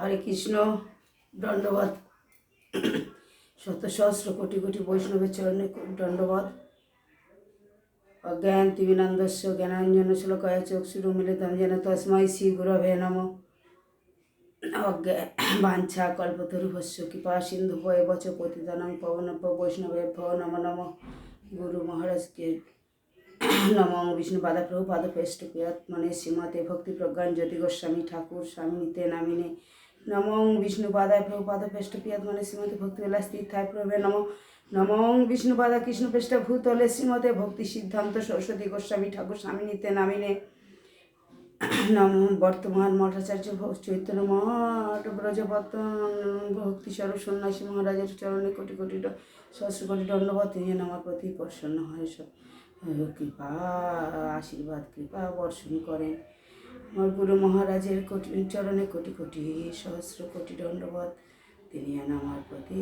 হরে কৃষ্ণ দণ্ডবাদ শত সহস্র কোটি কোটি বৈষ্ণবের চরণে দণ্ডবাদ অজ্ঞান তিমিনান্দস্য জ্ঞানাঞ্জন শ্লোকায় চক্ষুরু মিলিতম যেন তস্মাই শ্রী গুরবে নম বাঞ্ছা, কল্পতরুভস্য, কৃপা, সিন্ধু, ভয় বচ, পতিতানং, পবনব্য, বৈষ্ণবে ভব নম নম। গুরু মহারাজকে নম, বিষ্ণু পাদা প্রভু পাদ পেষ্ট প্রিয়াত্মনে শ্রীমতে ভক্তি প্রজ্ঞান, জ্যোতি গোস্বামী, ঠাকুর স্বামী নিতে নামিনে। নম বিষ্ণু পাদায় প্রভু পাদ পেষ্ট প্রিয়াত্মনে শ্রীমতে ভক্তি বিলাস তীর্থায় প্রভে নম। নম বিষ্ণু পাদা কৃষ্ণ পেষ্ট ভূতলে শ্রীমতে ভক্তি সিদ্ধান্ত সরস্বতী গোস্বামী ঠাকুর স্বামী নিতে নামিনে। নম বর্তমান মঠাচার্য চৈতন্য মঠ ব্রজবর্তন ভক্তি স্বরূপ সন্ন্যাসী মহারাজের চরণে কোটি কোটি সহস্র কোটি দণ্ডবত তিনি যেন আমার প্রতি প্রসন্ন হয় কৃপা, আশীর্বাদ, কৃপা বর্ষণ করেন। আমার গুরু মহারাজের কোটি চরণে কোটি কোটি সহস্র কোটি দণ্ডবত তিনি যেন আমার প্রতি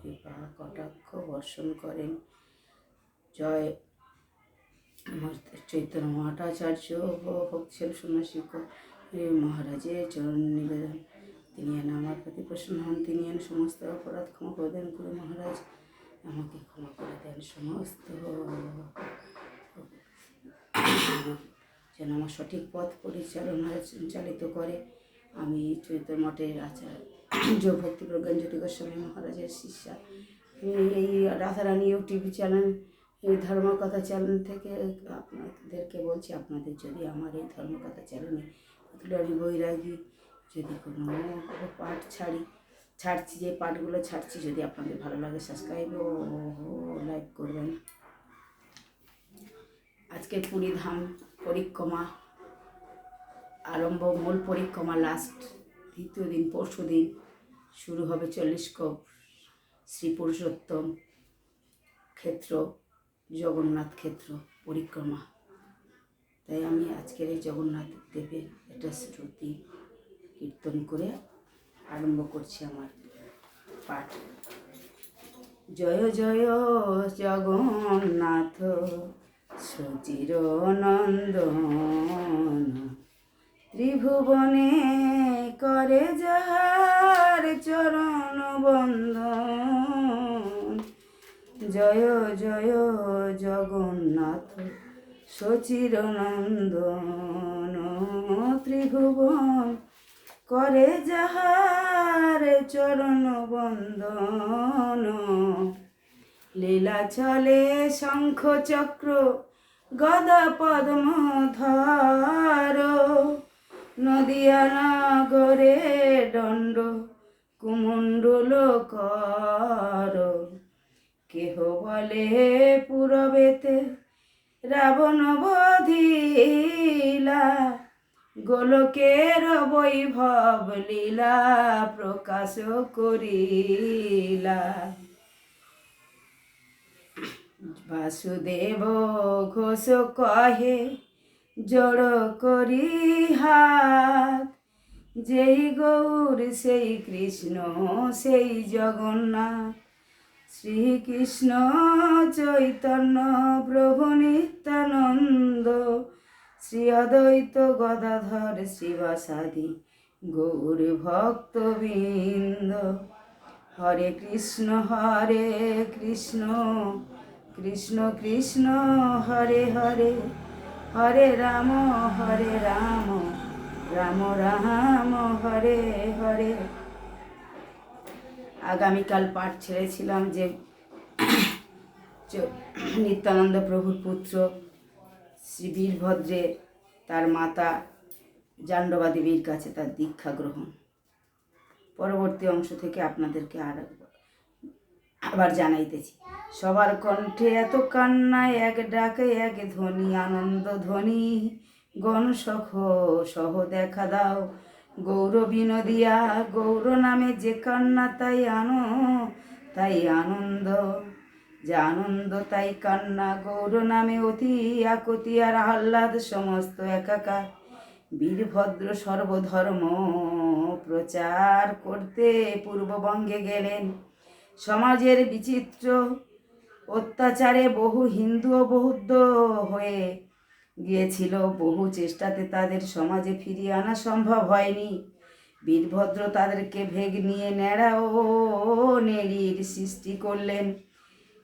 কৃপা, কটাক্ষ বর্ষণ করেন। জয় আমার চৈতন্য মহাটাচার্য ভক্তিশীল সন্ন্যাসী মহারাজের চরণ নিবেদন। তিনি যেন আমার প্রতি প্রসন্ন হন। তিনি যেন সমস্ত অপরাধ ক্ষমা করে দেন গুরু মহারাজ। আমাকে ক্ষমা করে দেন সমস্ত যেন আমার সঠিক পথ পরিচালনা চালিত করে। আমি চৈতন্য মঠের আচার্য ভক্তি প্রজ্ঞান জ্যোতি গোস্বামী মহারাজের শিষ্যা। এই রাধারানী ইউটিউব চ্যানেল, এই ধর্মকথা চ্যানেল থেকে আপনাদেরকে বলছি, আপনাদের যদি আমার এই ধর্মকথা চ্যানেলে পুতুলারি বৈরাগী যদি কোনো পাঠ ছাড়ি, ছাড়ছি, যে পাঠগুলো ছাড়ছি, যদি আপনাদের ভালো লাগে সাবস্ক্রাইব ও লাইক করবেন। আজকে পুরী ধাম পরিক্রমা আরম্ভ, মূল পরিক্রমা লাস্ট দ্বিতীয় দিন, পরশু দিন শুরু হবে চল্লিশ কপ শ্রী পুরুষোত্তম ক্ষেত্র, জগন্নাথ ক্ষেত্র পরিক্রমা। তাই আমি আজকের এই জগন্নাথ দেবের একটা শ্রুতি কীর্তন করে আরম্ভ করছি আমার পাঠ। জয় জয়, জগন্নাথ। সচির নন্দন ত্রিভুবনে করে যাহার চরণ বন্দন জয় জয়, জগন্নাথ সচির নন্দন ত্রিভুবন করে যাহার চরণ বন্দন লীলা চলে শঙ্খ চক্র গদা পদ্ম ধর নদিয়া নগরে দণ্ড কুমণ্ডল কর কেহ বলে পুরবেতে রাবণ বধিলা, গোলকের বৈভব লীলা প্রকাশ করিলা। বাসুদেব ঘোষ কহে জড় করি হাত যেই গৌর সেই কৃষ্ণ সেই জগন্নাথ শ্রীকৃষ্ণ চৈতন্য প্রভু নিত্যানন্দ শ্রী অদ্বৈত গদাধর শিবাসাদি গৌর ভক্তবৃন্দ হরে কৃষ্ণ হরে কৃষ্ণ কৃষ্ণ কৃষ্ণ, হরে হরে হরে রাম হরে রাম রাম রাম, হরে হরে। আগামীকাল পাঠ ছেড়েছিলাম যে নিত্যানন্দ প্রভুর পুত্র শ্রী বীরভদ্রে, তার মাতা জাণ্ডবা দেবীর কাছে তার দীক্ষা গ্রহণ। পরবর্তী অংশ থেকে আপনাদেরকে আর আবার জানাইতেছি। সবার কণ্ঠে এত কান্নায় এক ডাকে এক ধ্বনি, আনন্দ ধ্বনি। গণ সখ, সহ দেখা দাও। গৌর বিনোদিয়া, গৌর নামে যে কান্না তাই আনো, তাই আনন্দ। যে আনন্দ তাই কান্না, গৌর নামে অতি আকতি আর আহ্লাদ সমস্ত একাকার। বীরভদ্র সর্বধর্ম প্রচার করতে পূর্ববঙ্গে গেলেন। সমাজের বিচিত্র অত্যাচারে বহু হিন্দু ও বৌদ্ধ হয়ে গিয়েছিল। বহু চেষ্টাতে তাদের সমাজে ফিরিয়ে আনা সম্ভব হয়নি। বীরভদ্র তাদেরকে ভেগ নিয়ে ন্যাড়া ও নেড়ির সৃষ্টি করলেন।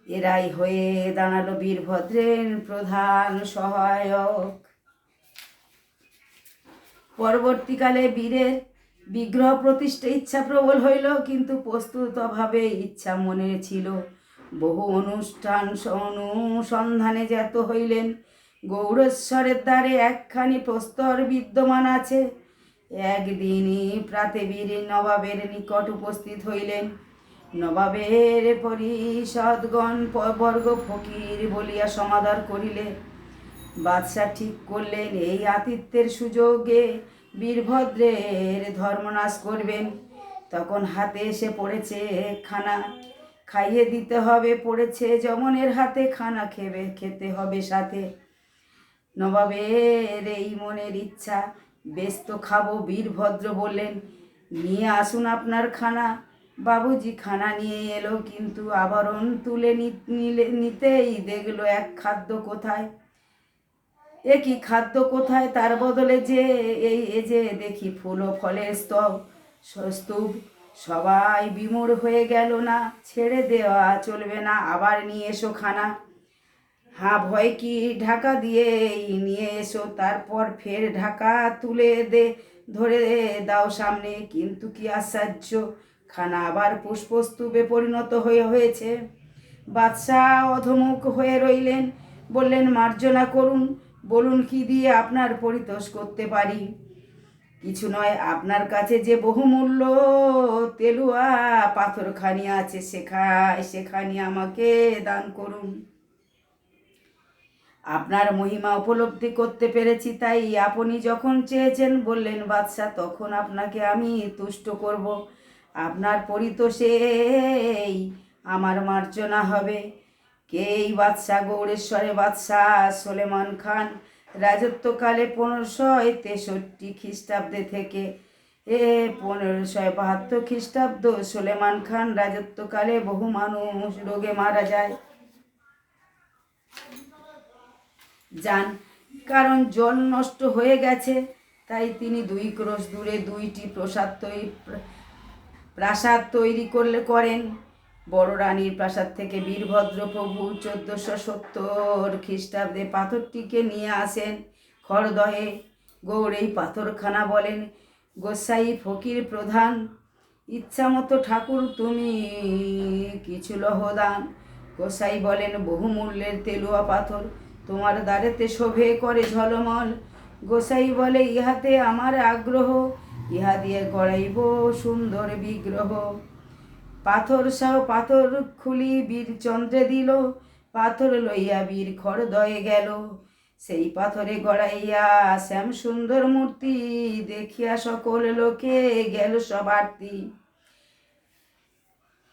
এরাই হয়ে দাঁড়াল বীরভদ্রের প্রধান সহায়ক। পরবর্তীকালে বীরের বিগ্রহ প্রতিষ্ঠা ইচ্ছা প্রবল হইল, কিন্তু প্রস্তুত অভাবে ইচ্ছা মনে ছিল। বহু অনুষ্ঠান অনুসন্ধানে যেত হইলেন গৌরেশ্বরের দ্বারে একখানি প্রস্তর বিদ্যমান আছে। একদিনই প্রাতে বীর নবাবের নিকট উপস্থিত হইলেন। নবাবের পরিষদগণ বর্গ ফকির বলিয়া সমাদর করিলে। বাদশাহ ঠিক করলেন, এই আতিথ্যের সুযোগে বীরভদ্রের ধর্মনাশ করবেন। তখন হাতে এসে পড়েছে খানা। খাইয়ে দিতে হবে, পড়েছে যমনের হাতে। খানা খেবে, খেতে হবে সাথে। নবাবের এই মনের ইচ্ছা, বেশ তো খাব, বীরভদ্র বললেন, নিয়ে আসুন আপনার খানা। বাবুজি খানা নিয়ে এলো, কিন্তু আবরণ তুলে নি- নিলে, নিতেই দেখল এক খাদ্য কোথায়। এ কি খাদ্য কোথায় তার বদলে যে এই এ যে দেখি ফুল ও ফলের স্তব। স্তূপ, সবাই বিমূঢ় হয়ে গেল না, ছেড়ে দেওয়া চলবে না, আবার নিয়ে এসো খানা। হ্যাঁ ভয় কি ঢাকা দিয়ে নিয়ে এসো, তারপর ফের ঢাকা তুলে দে, ধরে দাও সামনে, কিন্তু কি আশ্চর্য, খানা আবার পুষ্পস্তূপে পরিণত হয়ে হয়েছে। বাদশাহ অধমুখ হয়ে রইলেন, বললেন, মার্জনা করুন বলুন কি দিয়ে আপনার পরিতোষ করতে পারি? কিছু নয়, আপনার কাছে যে বহুমূল্য তেলুয়া পাথরখানি আছে, সেখায়, সেখানি আমাকে দান করুন। আপনার মহিমা উপলব্ধি করতে পেরেছি, তাই আপনি যখন চেয়েছেন, বললেন, বাদশাহ, তখন আপনাকে আমি তুষ্ট করব। আপনার পরিতোষেই আমার মার্জনা হবে। কে এই বাদশাহ গৌরেশ্বরে বাদশাহ সোলেমান খান, রাজত্বকালে পনেরোশো তেষট্টি খ্রিস্টাব্দে থেকে, এ পনেরোশো বাহাত্তর খ্রিস্টাব্দ সোলেমান খান রাজত্বকালে বহু মানুষ রোগে মারা যায়। যান, কারণ জল নষ্ট হয়ে গেছে, তাই তিনি দুই ক্রোশ দূরে দুইটি প্রসাদ তৈরি প্রাসাদ তৈরি করলে, করেন। বড় রানীর প্রাসাদ থেকে বীরভদ্র প্রভু চোদ্দোশো সত্তর খ্রিস্টাব্দে পাথরটিকে নিয়ে আসেন খড়দহে গৌড় এই পাথরখানা বলেন, গোসাই ফকির প্রধান, ইচ্ছামতো ঠাকুর তুমি কিছু লহদান। গোসাই বলেন, বহুমূল্যের তেলুয়া পাথর, তোমার দ্বারেতে শোভে করে ঝলমল। গোসাই বলে, ইহাতে আমার আগ্রহ, ইহা দিয়ে গড়াইব সুন্দর বিগ্রহ। পাথর সহ পাথর খুলি বীর চন্দ্রে দিল, পাথর লইয়া বীর খড়দয়ে গেল। সেই পাথরে গড়াইয়া শ্যাম সুন্দর মূর্তি দেখিয়া সকল লোকে গেল সব আরতি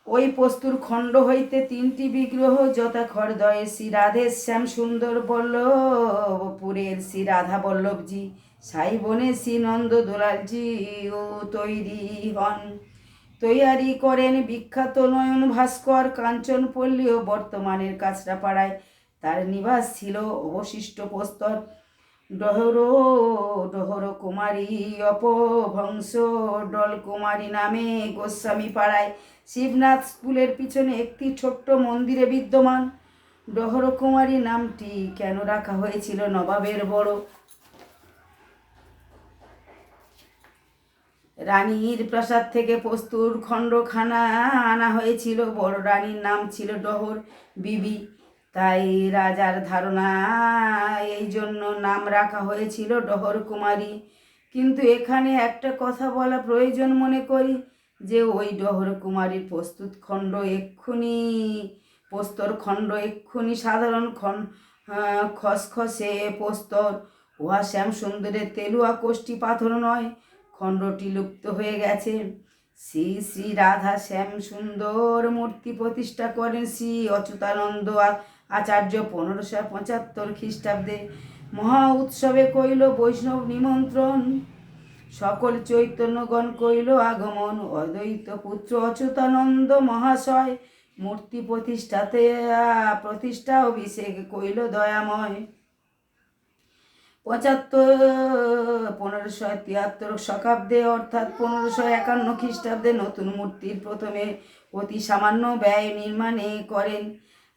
ওই পস্তুর খণ্ড হইতে তিনটি বিগ্রহ যথা খড়দয়ে শ্রী রাধে শ্যাম সুন্দর বল্লভপুরের শ্রী রাধা বল্লভজি, সাই বনে শ্রী নন্দ দোলালজি ও তৈরি হন। তৈয়ারি করেন বিখ্যাত নয়ন ভাস্কর কাঞ্চনপল্লী ও বর্তমানের কাঁচরাপাড়ায়। তার নিবাস ছিল অবশিষ্ট প্রস্তর। ডহর ডহর কুমারী অপভংস ডল কুমারী নামে গোস্বামী পাড়ায় শিবনাথ স্কুলের পিছনে একটি ছোট্ট মন্দিরে বিদ্যমান। ডহর কুমারী নামটি কেন রাখা হয়েছিল নবাবের বড়? রানীর প্রাসাদ থেকে প্রস্তুর খণ্ডখানা আনা হয়েছিল। বড় রানীর নাম ছিল ডহর বিবি। তাই রাজার ধারণা এই জন্য নাম রাখা হয়েছিল ডহর কুমারী। কিন্তু এখানে একটা কথা বলা প্রয়োজন মনে করি যে ওই ডহর কুমারীর প্রস্তুত খণ্ড এক্ষুনি, প্রস্তর খণ্ড এক্ষুনি, সাধারণ খণ্ড খসখসে প্রস্তর। উহা শ্যাম সুন্দরের তেলুয়া কোষ্ঠী পাথর নয় খণ্ডটি লুপ্ত হয়ে গেছে। শ্রী শ্রী রাধা শ্যাম সুন্দর মূর্তি প্রতিষ্ঠা করেন শ্রী অচ্যুতানন্দ আচার্য পনেরোশো পঁচাত্তর খ্রিস্টাব্দে। মহা উৎসবে কইল বৈষ্ণব নিমন্ত্রণ। সকল চৈতন্যগণ কইল আগমন। অদ্বৈত পুত্র অচ্যুতানন্দ মহাশয়, মূর্তি প্রতিষ্ঠাতে প্রতিষ্ঠা, অভিষেক কইল দয়াময়। পঁচাত্তর, পনেরোশো তিয়াত্তর শতাব্দে অর্থাৎ পনেরোশো একান্ন খ্রিস্টাব্দে নতুন মূর্তির প্রথমে অতি সামান্য ব্যয় নির্মাণে করেন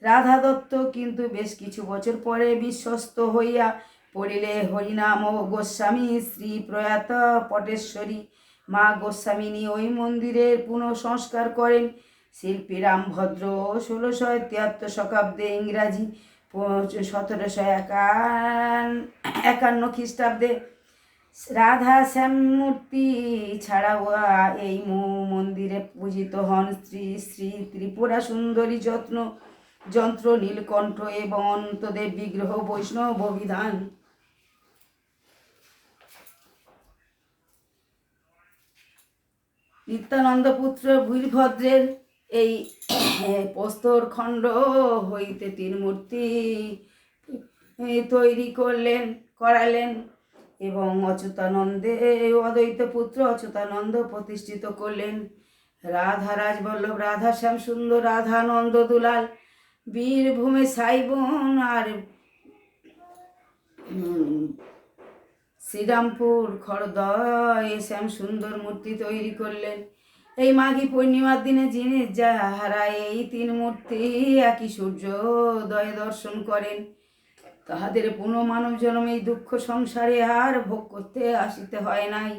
রাধা দত্ত। কিন্তু বেশ কিছু বছর পরে বিশ্বস্ত হইয়া পড়িলে হরিনাম ও গোস্বামী শ্রী প্রয়াত পটেশ্বরী মা গোস্বামিনী ওই মন্দিরের পুনঃসংস্কার করেন। শিল্পী রামভদ্র ষোলোশো তিয়াত্তর শতাব্দে ইংরাজি সতেরোশো একান্ন একান্ন খ্রিস্টাব্দে রাধা শ্যাম মূর্তি ছাড়াও এই মন্দিরে পূজিত হন শ্রী শ্রী ত্রিপুরা সুন্দরী যত্ন, যন্ত্র, নীলকণ্ঠ এবং অন্তদেব বিগ্রহ বৈষ্ণব অভিধান। নিত্যানন্দ পুত্র বীরভদ্রের এই প্রস্তর খণ্ড হইতে তিন মূর্তি তৈরি করলেন, করালেন এবং অচ্যুতানন্দে অদ্বৈত পুত্র অচ্যুতানন্দ প্রতিষ্ঠিত করলেন। রাধা রাজবল্লভ, রাধা শ্যাম সুন্দর রাধানন্দ দুলাল, বীরভূমে সাইবন আর শ্রীরামপুর খড়দয় শ্যাম সুন্দর মূর্তি তৈরি করলেন। এই মাঘী পূর্ণিমার দিনে যিনি যাহারা এই তিন মূর্তি, একই সূর্যোদয় দর্শন করেন। তাহাদের পুনঃ মানব জন্ম এই দুঃখ সংসারে আর ভোগ করতে আসিতে হয় নাই।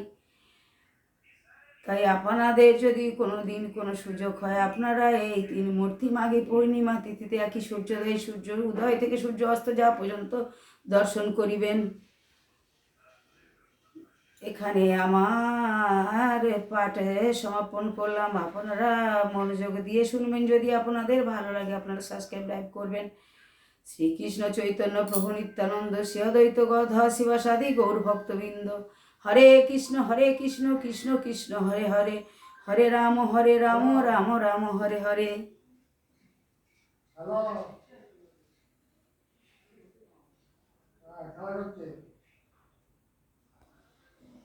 তাই আপনাদের যদি কোনো দিন কোনো সুযোগ হয়, আপনারা এই তিন মূর্তি মাঘী পূর্ণিমা তিথিতে একই সূর্যোদয়, সূর্য উদয় থেকে সূর্য অস্ত যাওয়া পর্যন্ত দর্শন করিবেন। এখানে আমার পাঠে সমাপন করলাম। আপনারা মনোযোগ দিয়ে শুনবেন। যদি আপনাদের ভালো লাগে, আপনারা সাবস্ক্রাইব লাইক করবেন। শ্রীকৃষ্ণ চৈতন্য প্রভু নিত্যানন্দ শিবদ্বৈত গধা শিবাসাদি গৌরভক্তবৃন্দ হরে কৃষ্ণ হরে কৃষ্ণ কৃষ্ণ কৃষ্ণ, হরে হরে। হরে রাম হরে রাম রাম রাম, হরে হরে। হ্যালো। হ্যাঁ হচ্ছে?